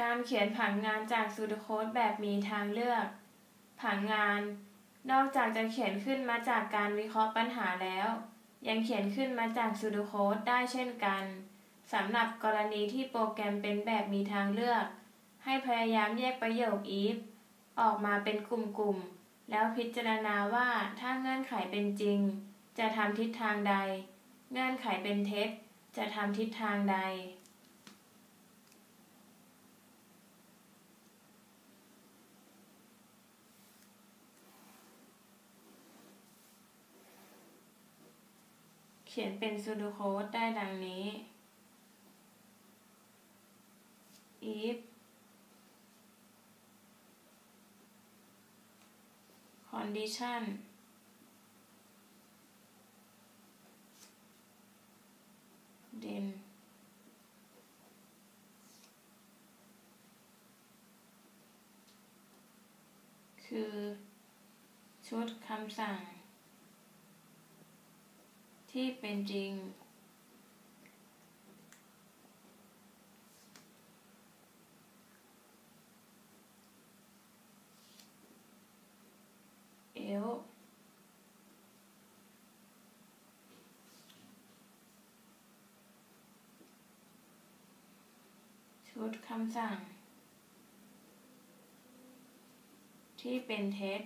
การเขียนผังงานจากซูดโค้ดแบบมีทางเลือก ผังงาน นอกจากจะเขียนขึ้นมาจากการวิเคราะห์ปัญหาแล้ว ยังเขียนขึ้นมาจากซูดโค้ดได้เช่นกันสำหรับกรณีที่โปรแกรมเป็นแบบมีทางเลือก ให้พยายามแยกประโยค if ออกมาเป็นกลุ่มๆ แล้วพิจารณาว่าถ้าเงื่อนไขเป็นจริง จะทำทิศทางใด เงื่อนไขเป็นเท็จจะทำทิศทางใด ขียนเป็นซูดูโค้ดได้ดังนี้ if condition then คือ ชุดคำสั่ง ที่เป็นจริง เอลชุดคำสั่ง ที่เป็นเท็จ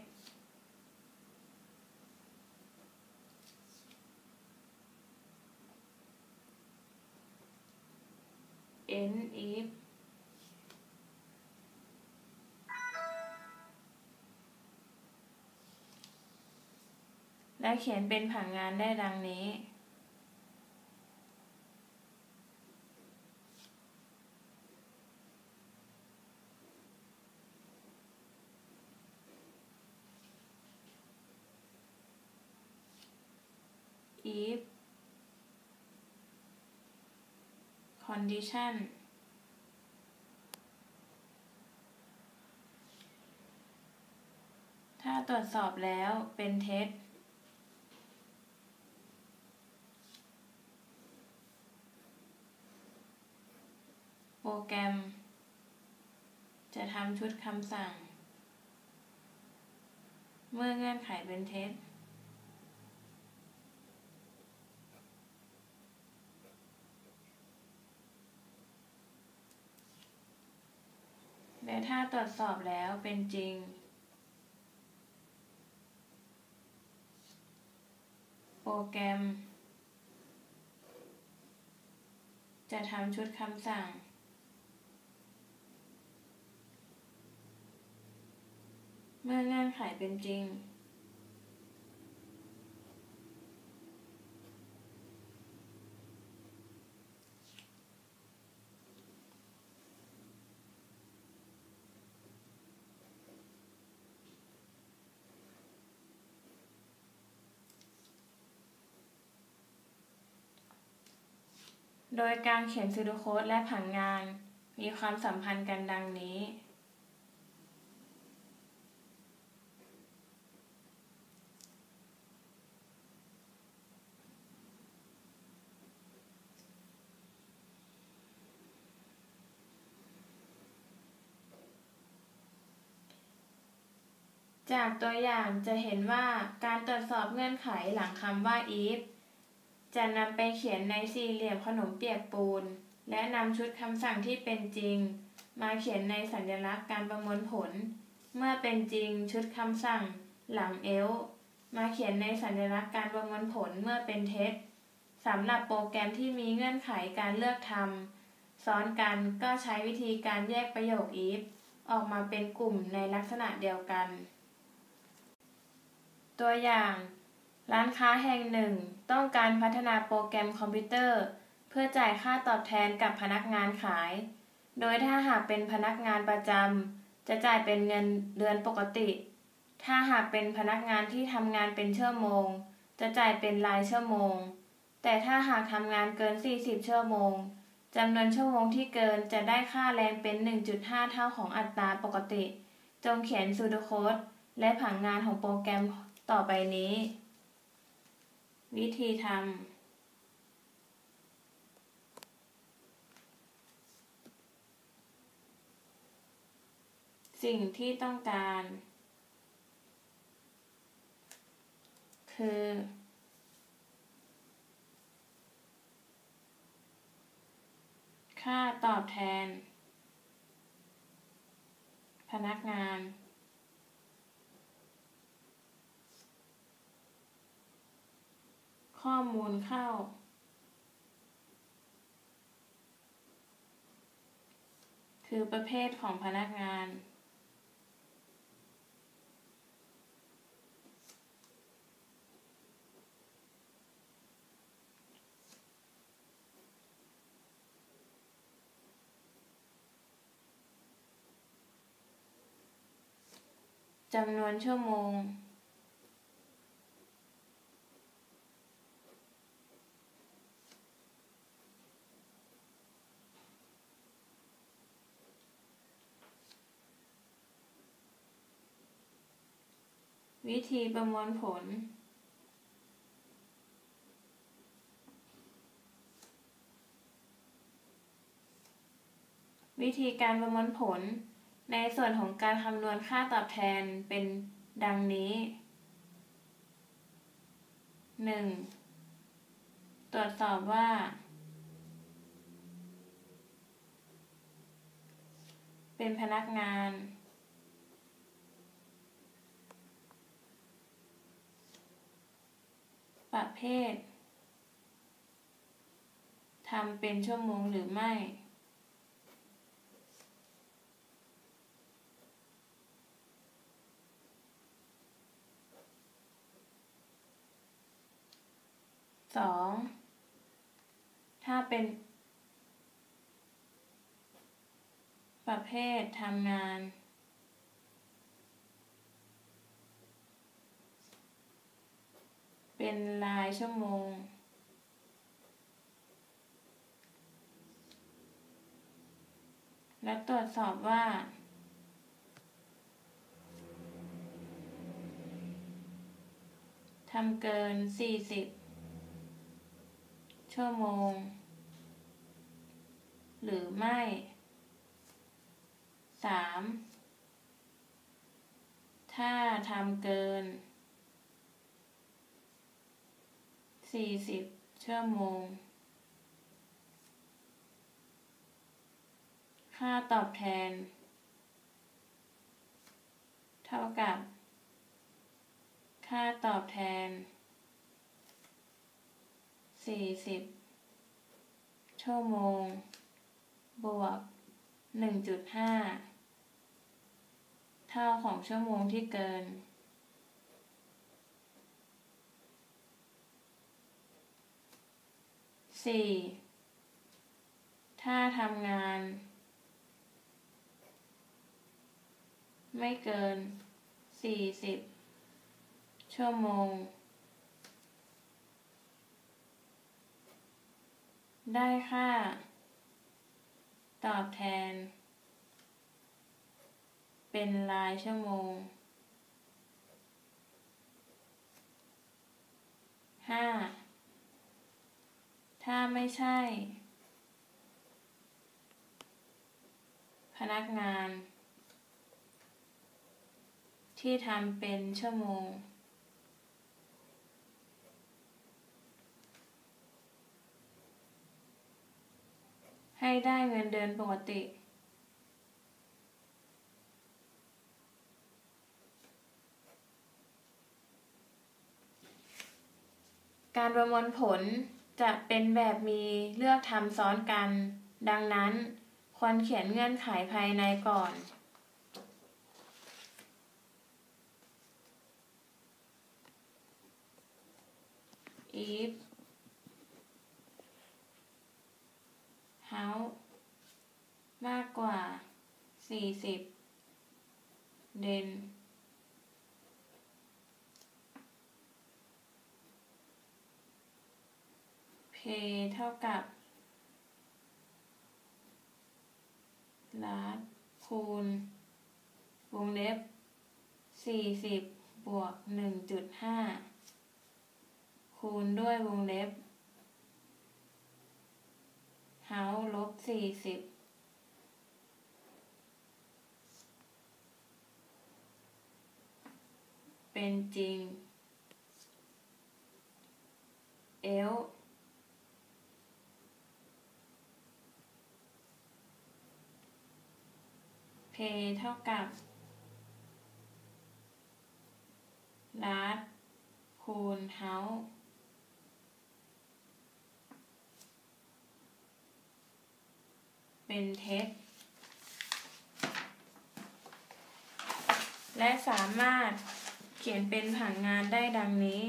n F และเขียนเป็นผังงานได้ดังนี้ if condition ถ้าตรวจสอบแล้วเป็นเท็จ โปรแกรม จะทำชุดคำสั่ง เมื่อเงื่อนไขเป็นเท็จ และ ถ้าตรวจสอบแล้วเป็นจริง โปรแกรม จะทำชุดคำสั่ง เมื่อเงื่อนไขเป็นจริง โดยการเขียนซูดูโค้ดและผังงาน มีความสัมพันธ์กันดังนี้ จากตัวอย่างจะเห็นว่าการตรวจสอบเงื่อนไขหลังคำว่า if จะนำไปเขียนในสี่เหลี่ยมขนมเปียกปูน และนำชุดคำสั่งที่เป็นจริง มาเขียนในสัญลักษณ์การประมวลผล เมื่อเป็นจริงชุดคำสั่ง หลังเอลมาเขียนในสัญลักษณ์การประมวลผลเมื่อเป็นเท็จสำหรับโปรแกรมที่มีเงื่อนไขการเลือกทำซ้อนกันก็ใช้วิธีการแยกประโยค if ออกมาเป็นกลุ่มในลักษณะเดียวกัน ตัวอย่าง ร้านค้าแห่งหนึ่ง ต้องการพัฒนาโปรแกรมคอมพิวเตอร์ เพื่อจ่ายค่าตอบแทนกับพนักงานขาย โดยถ้าหากเป็นพนักงานประจำจะจ่ายเป็นเงินเดือนปกติ ถ้าหากเป็นพนักงานที่ทำงานเป็นชั่วโมง จะจ่ายเป็นรายชั่วโมง แต่ถ้าหากทำงานเกิน 40 ชั่วโมงจำนวนชั่วโมงที่เกินจะได้ค่าแรงเป็น 1.5 เท่าของอัตราปกติ จงเขียนซูโดโค้ดและผังงานของโปรแกรมต่อไปนี้ วิธีทำสิ่งที่ต้องการ คือ ค่าตอบแทน พนักงาน ข้อมูลเข้า คือประเภทของพนักงานจำนวนชั่วโมง วิธีประมวลผล วิธีการประมวลผล ในส่วนของการคำนวณค่าตอบแทนเป็นดังนี้ 1. ตรวจสอบว่า เป็นพนักงาน ประเภททำเป็นชั่วโมงหรือไม่ สอง ถ้าเป็น ประเภททำงาน เป็นรายชั่วโมง และตรวจสอบว่า ทำเกิน 40 ชั่วโมง หรือไม่ 3. ถ้าทำเกิน 40ชั่วโมง ค่าตอบแทน เท่ากับ ค่าตอบแทน40ชั่วโมง บวก1.5เท่าของชั่วโมงที่เกิน สี่ถ้าทำงาน ไม่เกินสี่สิบชั่วโมง ได้ค่า ตอบแทน เป็นรายชั่วโมงห้า ถ้าไม่ใช่ พนักงาน ที่ทำเป็นชั่วโมง ให้ได้เงินเดือนปกติการประมวลผล จะเป็นแบบมีเลือกทำซ้อนกัน ดังนั้น ควรเขียนเงื่อนไขภายในก่อน if house มากกว่า 40 then เท่ากับ last คูณวงเล็บ40บวก1.5คูณด้วยวงเล็บ house ลบ40เป็นจริงเอล เพเท่ากับลาดคูณเฮาเป็นเท็จ และสามารถเขียนเป็นผังงานได้ดังนี้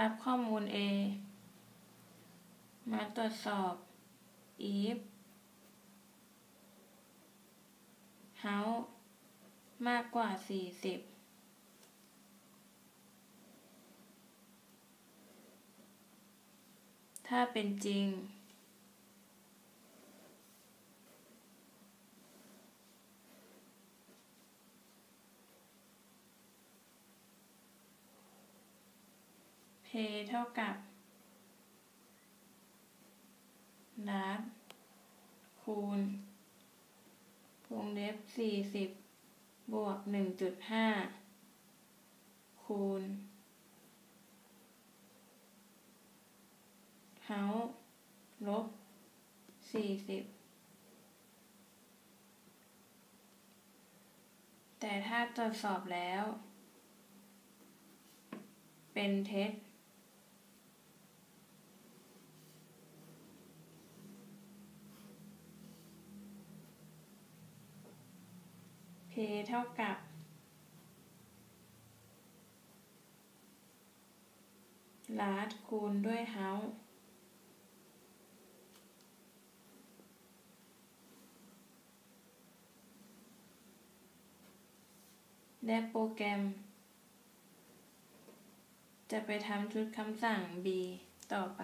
รับข้อมูล A มาตรวจสอบ if house มากกว่า 40 ถ้าเป็นจริง เพเท่ากับลาดคูณวงเล็บสี่สิบบวกหนึ่งจุดห้าคูณเฮาลบสี่สิบแต่ถ้าตรวจสอบแล้ว เป็นเท็จ เท่ากับ ลาดคูณด้วยเฮาและโปรแกรม จะไปทำชุดคำสั่ง B ต่อไป